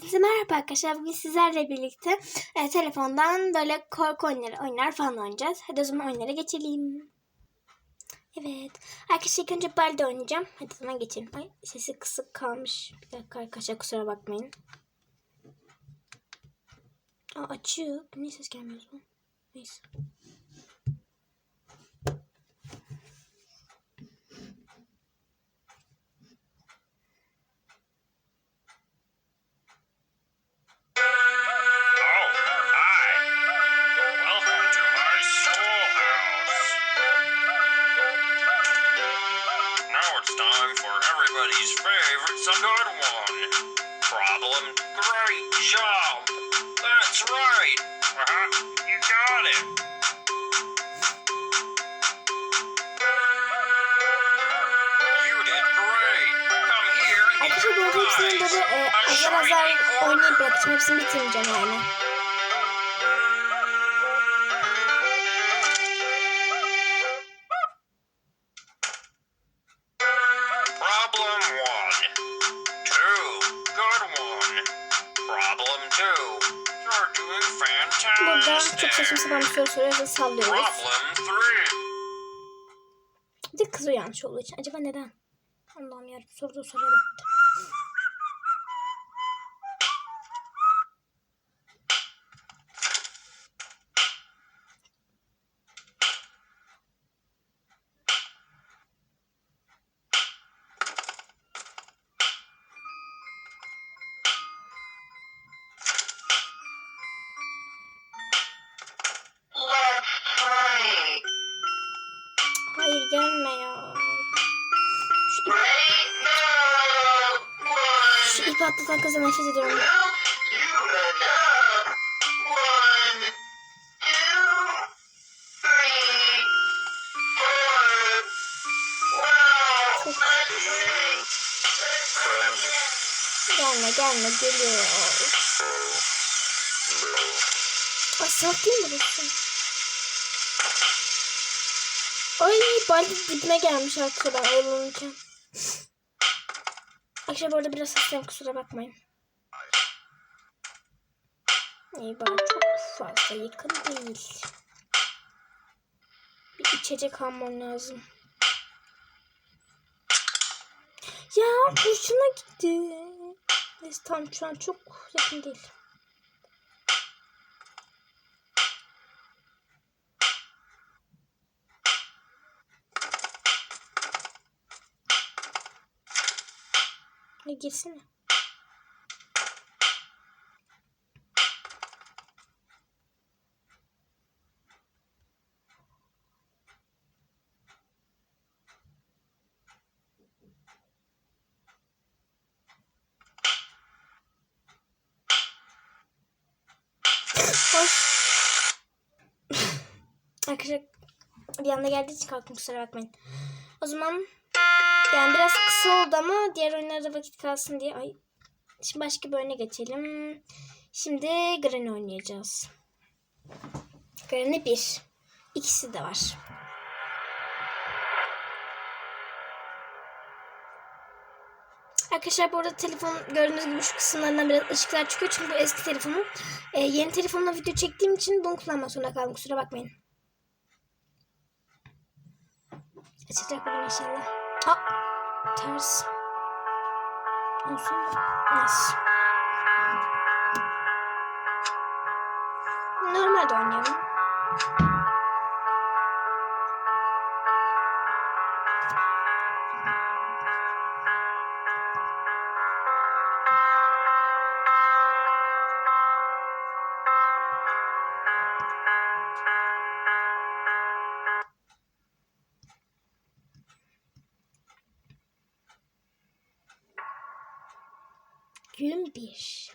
Hepinize merhaba arkadaşlar. Bugün sizlerle birlikte e, telefondan böyle korku oyunları, oyunlar falan oynayacağız. Hadi o zaman oyunlara geçelim. Evet. Arkadaşlar ilk önce Baldi oynayacağım. Hadi o zaman geçelim. Ay sesi kısık kalmış. Bir dakika arkadaşlar kusura bakmayın. Aa açık. Niye ses gelmiyor o zaman? Neyse. Everybody's favorite good one. Problem? Great job. That's right. Uh-huh. You got it. You did great. Come here and get Arkadaşlar bu your arada hepsini prize. böyle e, azar azar oynayıp bırakacağım. Hepsini bitirmeyeceğim yani. Burada çok saçma sapan bir soru soruyoruz ve sallıyoruz. Bir de kızıyor yanlış olduğu için. Acaba neden? Allah'ım yarabbim sorduğu soruya bak. Gelme ya. Şu ip, şu ip atlatan kıza nefret ediyorum. Gelme gelme geliyor. Salak değil mi burası? Baldi dibime gelmiş arkadaşlar ben oyalanırken. Arkadaşlar bu arada biraz hastayım kusura bakmayın. İyi bari çok fazla yakın değil. Bir içecek almam lazım. Ya kurşuna gitti. Neyse tamam şu an çok yakın değil. Ne girsene. Hoş. Arkadaşlar bir anda geldiği için kalktım kusura bakmayın. O zaman yani biraz kısa oldu ama diğer oyunlarda vakit kalsın diye. Ay. Şimdi başka bir oyuna geçelim. Şimdi Granny oynayacağız. Granny 1. İkisi de var. Arkadaşlar bu arada telefon gördüğünüz gibi şu kısımlarından biraz ışıklar çıkıyor. Çünkü bu eski telefonum. Ee, yeni telefonla video çektiğim için bunu kullanmak zorunda kaldım. Kusura bakmayın. Açacak bugün inşallah. Aa, ters. Olsun? Neyse. Normal oynayalım. Gün bir.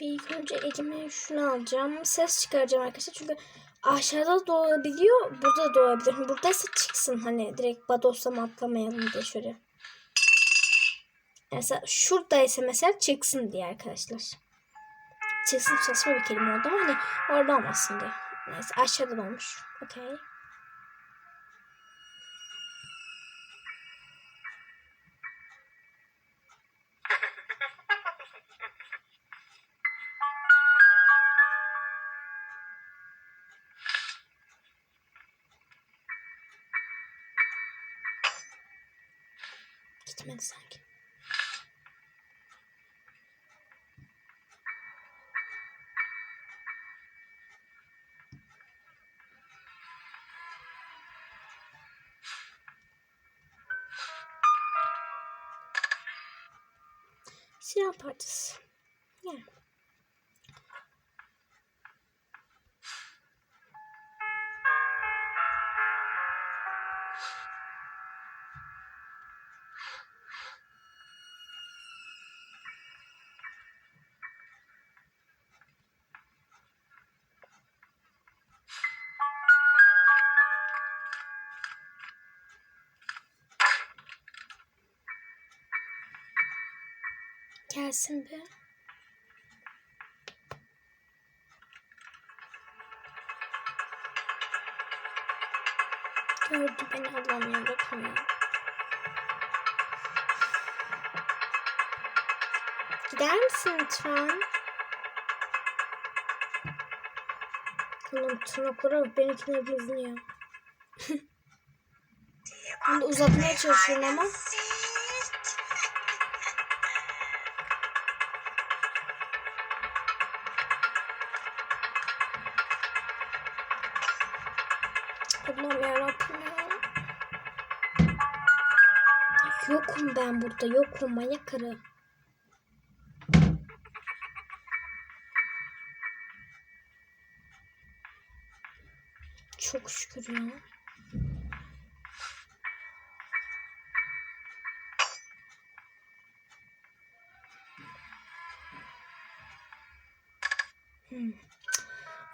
Bir ilk önce elime şunu alacağım. Ses çıkaracağım arkadaşlar. Çünkü aşağıda da olabiliyor. Burada da olabilir. Buradaysa çıksın. Hani direkt badoslama atlamayalım diye şöyle. Mesela şuradaysa mesela çıksın diye arkadaşlar. Çıksın saçma bir kelime oldu ama hani orada olmasın diye. Neyse aşağıda da olmuş. Okey. Silah parçası. Yani. Gelsin bir. Gördü beni Allah'ım yarabbim ya. Gider misin lütfen? Oğlum tırnaklara benimkine geziniyor. ben de uzatmaya çalışıyorum ama. Yokum ben burada. Yokum manyak karı. Çok şükür ya. Hmm.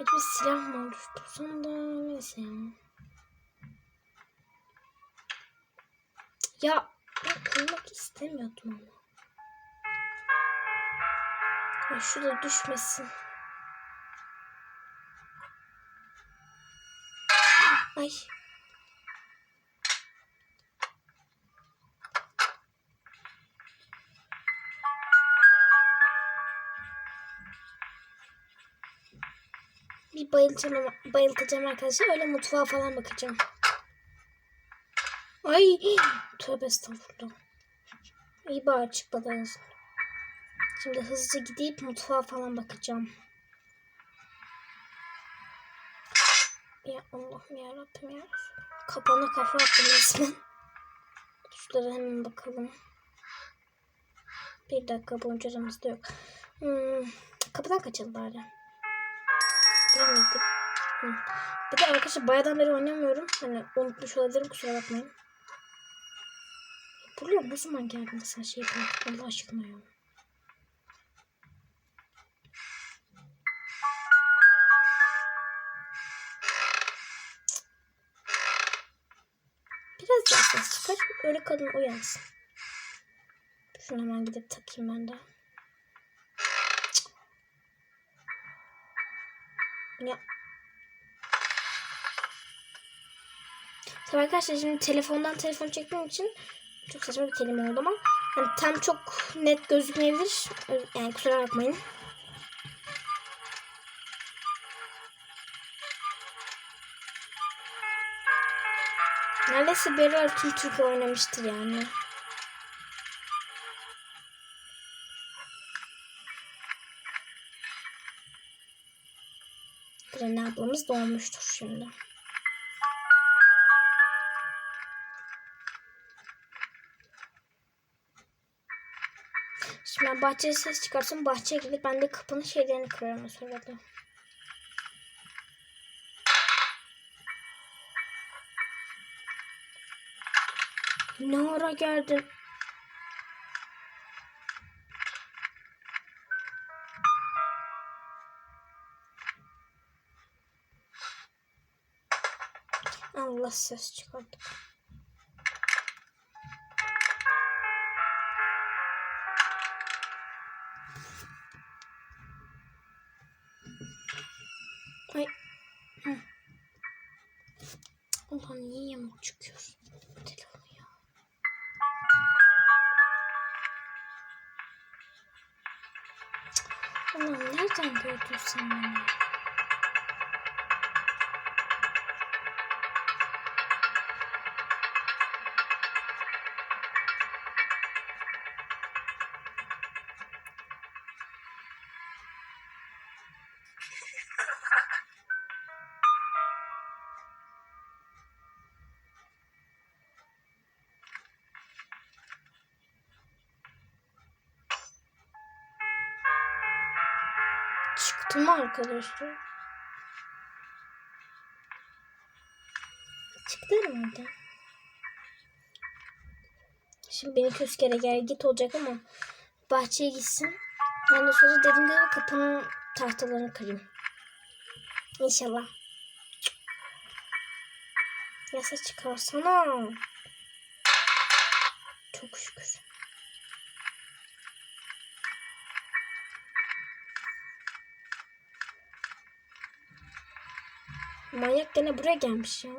Acaba silah mı oluştursam da neyse ya. Kırmak istemiyordum ama. Ya şu da düşmesin. Ay. Bir bayılacağım ama bayıltacağım arkadaşlar. Öyle mutfağa falan bakacağım. Ay tövbe estağfurullah. İyi bari azından. Şimdi hızlıca gidip mutfağa falan bakacağım. Ya Allah'ım ya Rabbim ya. Kapana kafa attım resmen. Şurada hemen bakalım. Bir dakika boyunca aramızda yok. Hmm, kapıdan kaçalım bari. Miydi? Hı. Bir de arkadaşlar bayağıdan beri oynamıyorum. Hani unutmuş olabilirim kusura bakmayın. Buraya ne zaman geldin sen şey yapayım Allah aşkına ya. Biraz daha ses çıkar. Öyle kadın uyansın. Şunu hemen gidip takayım ben de. Ya. Tabii arkadaşlar şimdi telefondan telefon çektiğim için çok saçma bir kelime oldu ama hani tam çok net gözükmeyebilir. Yani kusura bakmayın. Neredeyse bir ara tüm Türkiye oynamıştır yani. Granny ablamız doğmuştur şimdi. Şimdi ben bahçeye ses çıkarsam bahçeye gidip ben de kapının şeylerini kırarım o sırada. Ne ara geldin? Allah ses Ay. Ulan niye yamuk çıkıyor? Telefon ya. Ulan nereden gördün sen beni? Çıktı mı arkadaşlar? Çıktı herhalde. Şimdi beni köskere gel git olacak ama bahçeye gitsin. De sonra dediğim gibi kapının tahtalarını kırayım. İnşallah. Yasa çıkarsana. Çok şükür. Manyak gene buraya gelmiş ya.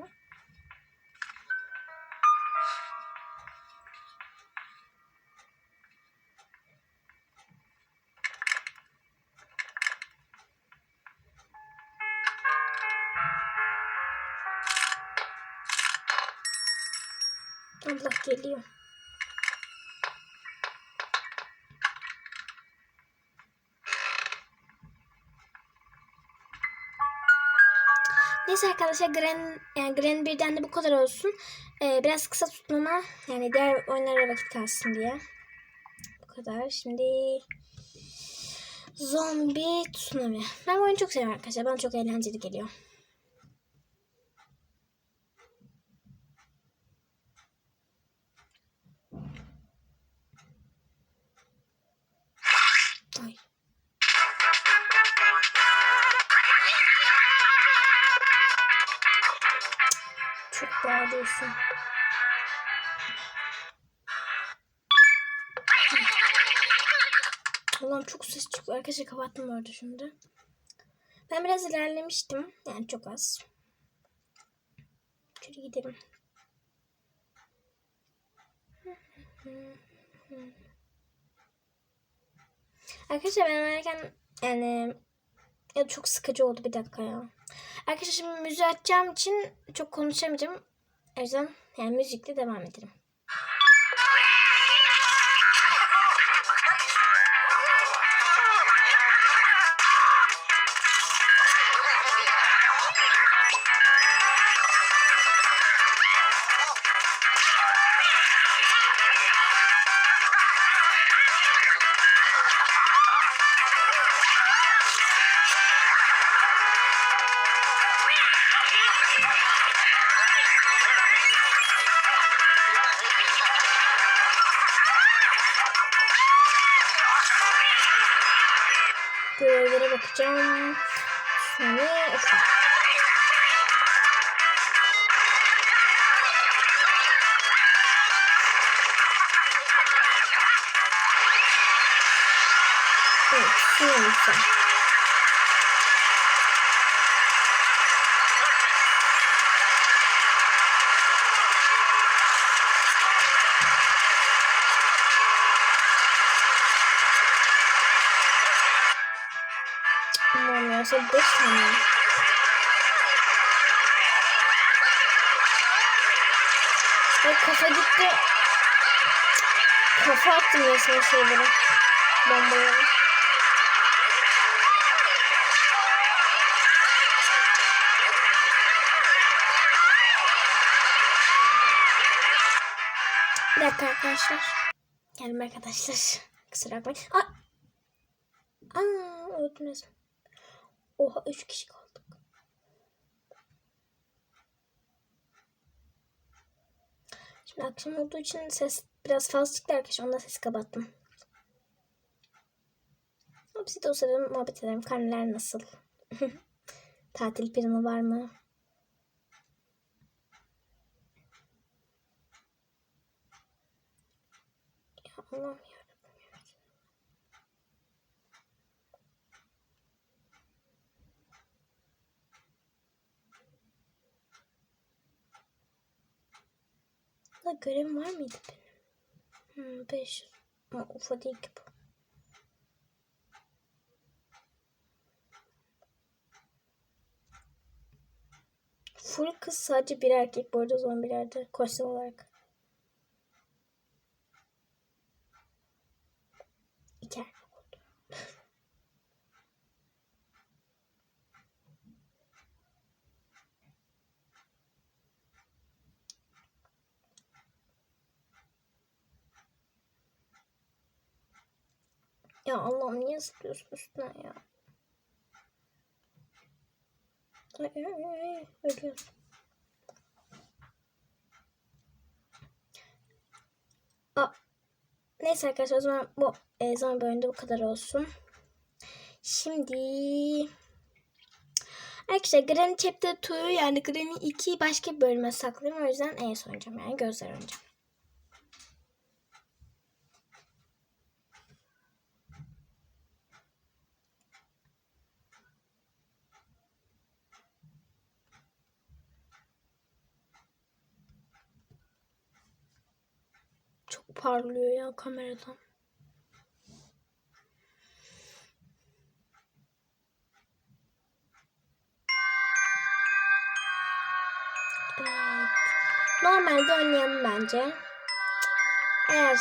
Arkadaşlar Gren, yani Gren birden de bu kadar olsun. Ee, biraz kısa tutmama yani diğer oyunlara vakit kalsın diye. Bu kadar. Şimdi Zombi Tsunami. Ben bu oyunu çok seviyorum arkadaşlar. Bana çok eğlenceli geliyor. Çok bağırıyorsun. Allah'ım çok ses çıkıyor. Arkadaşlar kapattım orada şimdi. Ben biraz ilerlemiştim. Yani çok az. Şöyle gidelim. Arkadaşlar ben oynarken yani ya çok sıkıcı oldu bir dakika ya. Arkadaşlar şimdi müziği açacağım için çok konuşamayacağım. O yüzden yani müzikle devam edelim. Evet, neyse. Aman ya sen 5 tane. Ay kafa gitti. Kafa attım resmen şeylere. Bombalara. Bir dakika arkadaşlar. Gelme arkadaşlar. Kusura bakmayın. Aa! Aa, resmen. Oha 3 kişi kaldık. Şimdi akşam olduğu için ses biraz fazla çıktı arkadaşlar. Ondan sesi kapattım. Hepsi de o sırada muhabbet edelim. Karneler nasıl? Tatil planı var mı? Allah'ım. UFO'da görevim var mıydı benim? Hmm, 500. Ama UFO değil ki bu. Full kız sadece bir erkek bu arada zombilerde kostüm olarak. İki erkek oldu. Ya Allah'ım niye zıplıyorsun üstüne ya? Ay, ay, ay, ölüyorsun. Aa, neyse arkadaşlar o zaman bu e, zaman bölümünde bu kadar olsun. Şimdi arkadaşlar Granny Chapter 2'yu yani Granny 2'yi başka bir bölüme saklayayım. O yüzden en son yani gözler oynayacağım. Çok parlıyor ya kameradan. Normalde oynayalım bence. Eğer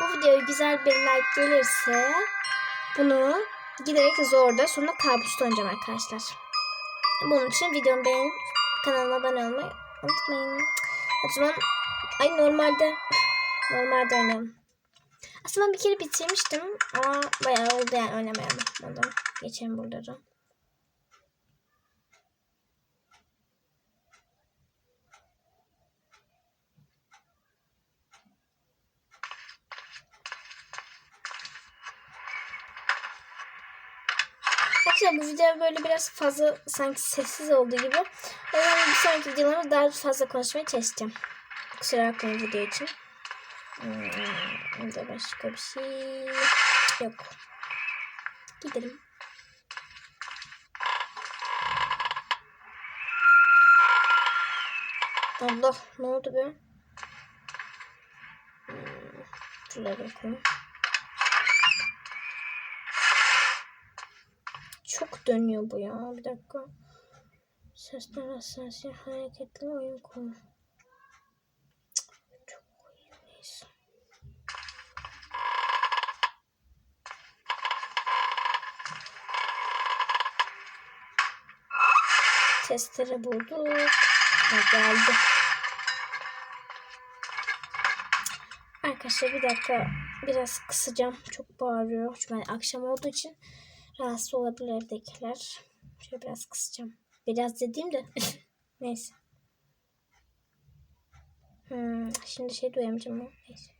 bu videoya güzel bir like gelirse bunu giderek zorda sonra kabusta oynayacağım arkadaşlar. Bunun için videomu beğenip kanalıma abone olmayı unutmayın. O zaman ay normalde normalde oynayalım. Aslında bir kere bitirmiştim ama bayağı oldu yani oynamayalım. Ondan geçelim buraları. Arkadaşlar bu video böyle biraz fazla sanki sessiz olduğu gibi. O yüzden bir sonraki videolarımda daha fazla konuşmaya çalışacağım. Kusura bakmayın video için. Hmm, burada başka bir şey yok. Gidelim. Allah ne oldu be? Hmm, Şuraya bakalım. Çok dönüyor bu ya. Bir dakika. Sesler hassasiyet hareketli oyun konu. Cık, Çok koyayım neyse. Testere bulduk. Ha, geldi. Arkadaşlar bir dakika biraz kısacağım. Çok bağırıyor. Çünkü hani akşam olduğu için rahatsız olabilir evdekiler. Şöyle biraz kısacağım. Biraz dediğim de neyse. Hmm, şimdi şey duyamayacağım ama neyse.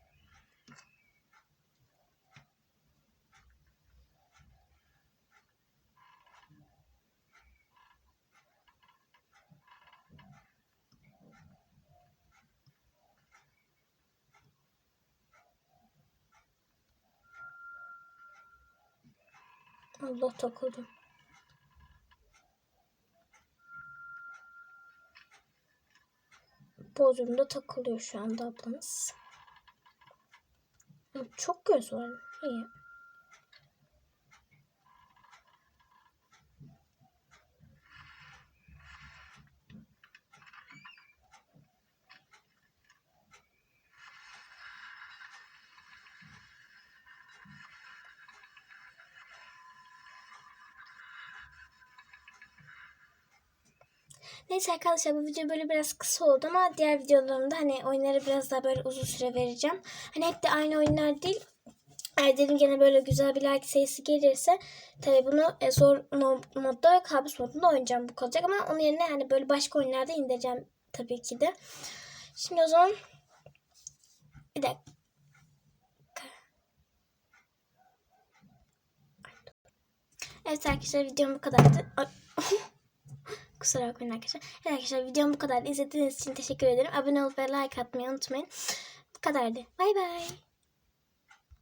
Allah takıldım. Bodrum'da takılıyor şu anda ablamız. Çok göz var. İyi. Neyse arkadaşlar bu video böyle biraz kısa oldu ama diğer videolarımda hani oyunları biraz daha böyle uzun süre vereceğim. Hani hep de aynı oyunlar değil. Eğer dedim gene böyle güzel bir like sayısı gelirse tabii bunu e, zor modda kabus modunda oynayacağım bu kalacak ama onun yerine hani böyle başka oyunlarda indireceğim tabii ki de. Şimdi o zaman bir dakika. Evet arkadaşlar videom bu kadardı. Kusura bakmayın arkadaşlar. Evet arkadaşlar videom bu kadar. İzlediğiniz için teşekkür ederim. Abone olup ve like atmayı unutmayın. Bu kadardı. Bay bay.